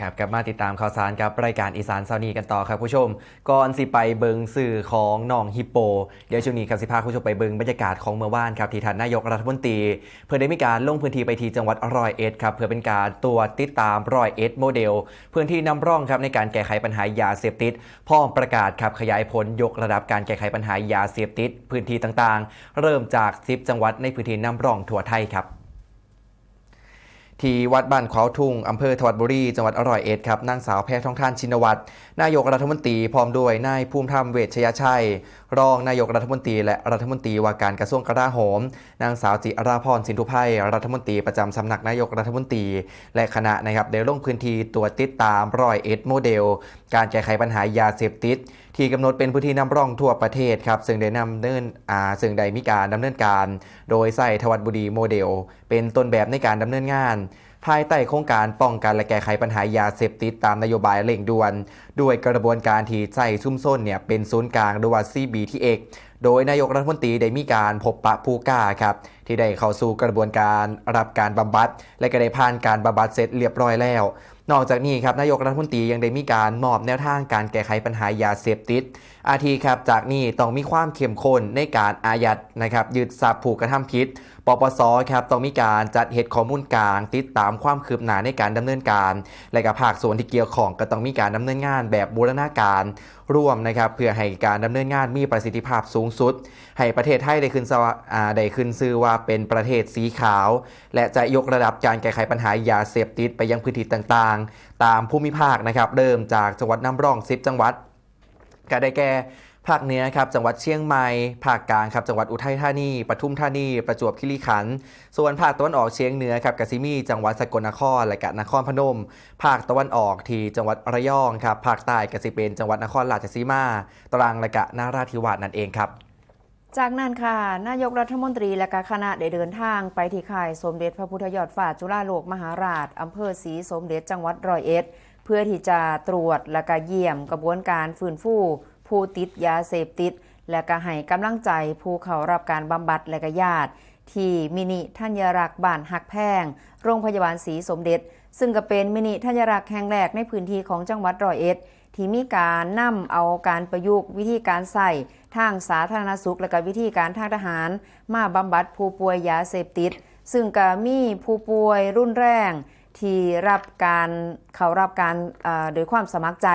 ครับกลับมาติดตามข่าวสารกับรายการอีสานเซานีกันต่อครับผู้ชม ก่อนสิไปเบิงสื่อของน้องฮิปโป เดี๋ยวช่วงนี้ครับสิพาผู้ชมไปเบิงบรรยากาศของเมื่อวานครับที่ท่านนายกรัฐมนตรี เพื่อได้มีการลงพื้นที่ไปที่จังหวัดร้อยเอ็ดครับเพื่อเป็นการตรวจติดตามร้อยเอ็ดโมเดลพื้นที่นำร่องครับในการแก้ไขปัญหายาเสพติดพร้อมประกาศครับขยายผลยกระดับการแก้ไขปัญหายาเสพติด พื้นที่ต่างๆ เริ่มจาก10จังหวัดในพื้นที่นำร่องทั่วไทยครับ ที่วัดบ้านขวาวทุ่งอำเภอทวัดบุรี จังหวัดอร่อยเอ็ดครับนางสาวแพทองทานชินวัตรนายกรัฐมนตรีพร้อมด้วยนายภูมิธรรมเวชยชัย รองนายกรัฐมนตรี และรัฐมนตรีว่าการกระทรวงกลาโหม นางสาวจิราพรสินทุไพรัฐมนตรีประจำสำนักนายกรัฐมนตรี และคณะนะครับได้ลงพื้นที่ตรวจติดตามรอยเอ็ดโมเดล การแก้ไขปัญหายาเสพติด ที่กำหนดเป็นพื้นที่นำร่องทั่วประเทศครับซึ่งได้นำเนินอ่าซึ่งได้มีการดำเนินการ โดยใส่ทวัดบุรีโมเดล เป็นต้นแบบในการดำเนินงานภายใต้โครงการป้องกันและแก้ไขปัญหายาเสพติดตามนโยบายเร่งด่วน ด้วยกระบวนการที่ใส่ซุ่มส้นเนี่ยเป็นศูนย์กลางหรือว่า CBTX โดยนายกรัฐมนตรีได้มีการพบปะผู้กล้าครับที่ได้เข้าสู่กระบวนการรับการบำบัด และก็ได้ผ่านการบำบัดเสร็จเรียบร้อยแล้ว นอกจากนี้ครับนายกรัฐมนตรียังได้มีการมอบแนวทางการแก้ไขปัญหายาเสพติด อาทีครับจากนี้ต้องมีความเข้มข้นในการอายัดนะครับยึดทรัพย์ผู้กระทำผิด ปปสครับต้องมีการจัดเหตุข้อมูลกลางติดตามความคืบหน้าในการดำเนินการ และกับภาคส่วนที่เกี่ยวของก็ต้องมีการดำเนินงานแบบบูรณาการร่วมนะครับเพื่อให้การดำเนินงานมีประสิทธิภาพสูงสุด ให้ประเทศไทยได้ขึ้นสวะอ่าได้ขึ้นชื่อว่าเป็นประเทศสีขาว และจะยกระดับการแก้ไขปัญหายาเสพติดไปยังพื้นที่ต่างๆ ตามภูมิภาคนะครับเริ่มจากจังหวัดน้ำร่อง 10 จังหวัดก็ได้แก่ ภาคเหนือครับจังหวัดเชียงใหม่ ภาคกลางครับจังหวัดอุทัยธานีปทุมธานี ประจวบคีรีขันธ์ส่วนภาคตะวันออกเฉียงเหนือครับกสิมีจังหวัดสกลนครและกะนครพนม ภาคตะวันออกที่จังหวัดระยองครับภาคใต้กสิเป็นจังหวัดนครราชสีมา ตรังและกะนาราธิวาสนั่นเองครับจากนั้นค่ะ นายกรัฐมนตรีและก็คณะได้เดินทางไปที่ค่ายสมเด็จพระพุทธยอดฟ้าจุฬาโลกมหาราชอำเภอศรีสมเด็จจังหวัดร้อยเอ็ด เพื่อที่จะตรวจและก็เยี่ยมกระบวนการฟื้นฟู ผู้ติดยาเสพติด และก็ให้กำลังใจผู้เขารับการบำบัดและก็ญาติ ที่มินิทัญรักษ์บ้านหักแพง โรงพยาบาลศรีสมเด็จ ซึ่งก็เป็นมินิทัญรักษ์แห่งแรกในพื้นที่ของจังหวัดร้อยเอ็ดที่มีการนำเอาการประยุกต์วิธีการใส่ทางสาธารณสุข และก็วิธีการทางทหาร มาบำบัดผู้ป่วยยาเสพติด ซึ่งก็มีผู้ป่วยรุนแรง ที่รับการเขารับการเอ่อโดยความสมัครใจ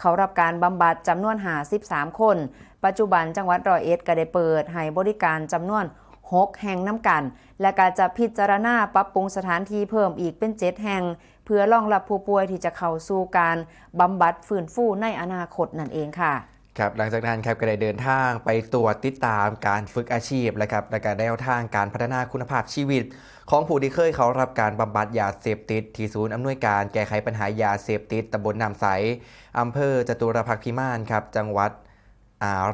เขารับการบำบัดจำนวนหา13 คน ปัจจุบันจังหวัดร้อยเอ็ดก็ได้เปิดให้บริการจำนวน6แห่งน้ำกัน และก็จะพิจารณาปรับปรุงสถานที่เพิ่มอีกเป็น 7 แห่ง เพื่อรองรับผู้ป่วยที่จะเข้าสู่การบำบัดฟื้นฟูในอนาคตนั่นเองค่ะ ครับหลังจากนั้นครับก็ได้เดินทางไปตรวจติดตามการฝึกอาชีพและครับและการแนวทางการพัฒนาคุณภาพชีวิต ของผู้ที่เคยเขารับการบำบัดยาเสพติด ที่ศูนย์อำนวยการแก้ไขปัญหายาเสพติดตำบลน้ำใสอำเภอจตุรพักษ์พิมานครับจังหวัด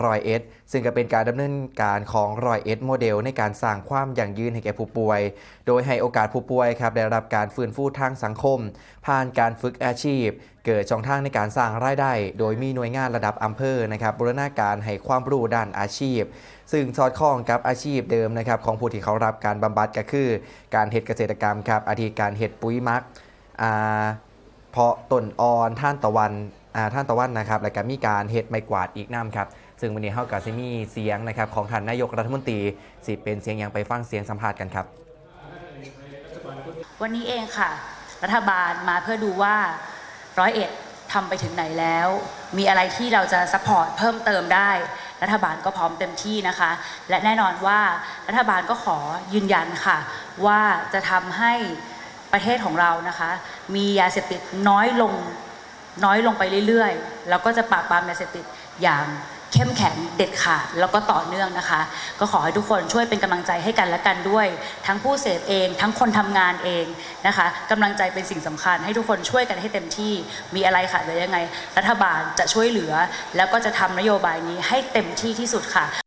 รอยเอสซึ่งก็เป็นการดำเนินการของรอยเอสโมเดลในการสร้างความยั่งยืนให้แก่ผู้ป่วย โดยให้โอกาสผู้ป่วยครับได้รับการฟื้นฟูทางสังคม ผ่านการฝึกอาชีพ เกิดช่องทางในการสร้างรายได้ โดยมีหน่วยงานระดับอำเภอนะครับบูรณาการให้ความรู้ด้านอาชีพ ซึ่งสอดคล้องกับอาชีพเดิมนะครับของผู้ที่เขารับการบำบัดก็คือ การเฮ็ดเกษตรกรรมครับอาทิการเฮ็ดปุ๋ยมักอ่า เพาะต้นอ่อนท่านตะวันท่านตะวันนะครับและก็มีการเฮ็ดไม้กวาดอีกน้ำครับซึ่งวันนี้เฮากับซิมีเสียงนะครับของท่านนายกรัฐมนตรีสิเป็นเสียงอย่างไปฟังเสียงสัมภาษณ์กันครับ วันนี้เองค่ะ รัฐบาลมาเพื่อดูว่าร้อยเอ็ดทำไปถึงไหนแล้ว มีอะไรที่เราจะซัพพอร์ตเพิ่มเติมได้ รัฐบาลก็พร้อมเต็มที่นะคะ และแน่นอนว่ารัฐบาลก็ขอยืนยันค่ะ ว่าจะทำให้ ประเทศของเรานะคะ มียาเสพติดน้อยลงน้อยลงไปเรื่อยๆ แล้วก็จะปราบปรามยาเสพติดอย่างเข้มแข็งเด็ดขาดแล้วก็ต่อเนื่องนะคะ ก็ขอให้ทุกคนช่วยเป็นกำลังใจให้กันและกันด้วย ทั้งผู้เสพเอง ทั้งคนทำงานเองนะคะกำลังใจเป็นสิ่งสำคัญ ให้ทุกคนช่วยกันให้เต็มที่มีอะไรค่ะหรือยังไง รัฐบาลจะช่วยเหลือ แล้วก็จะทำนโยบายนี้ให้เต็มที่ที่สุดค่ะ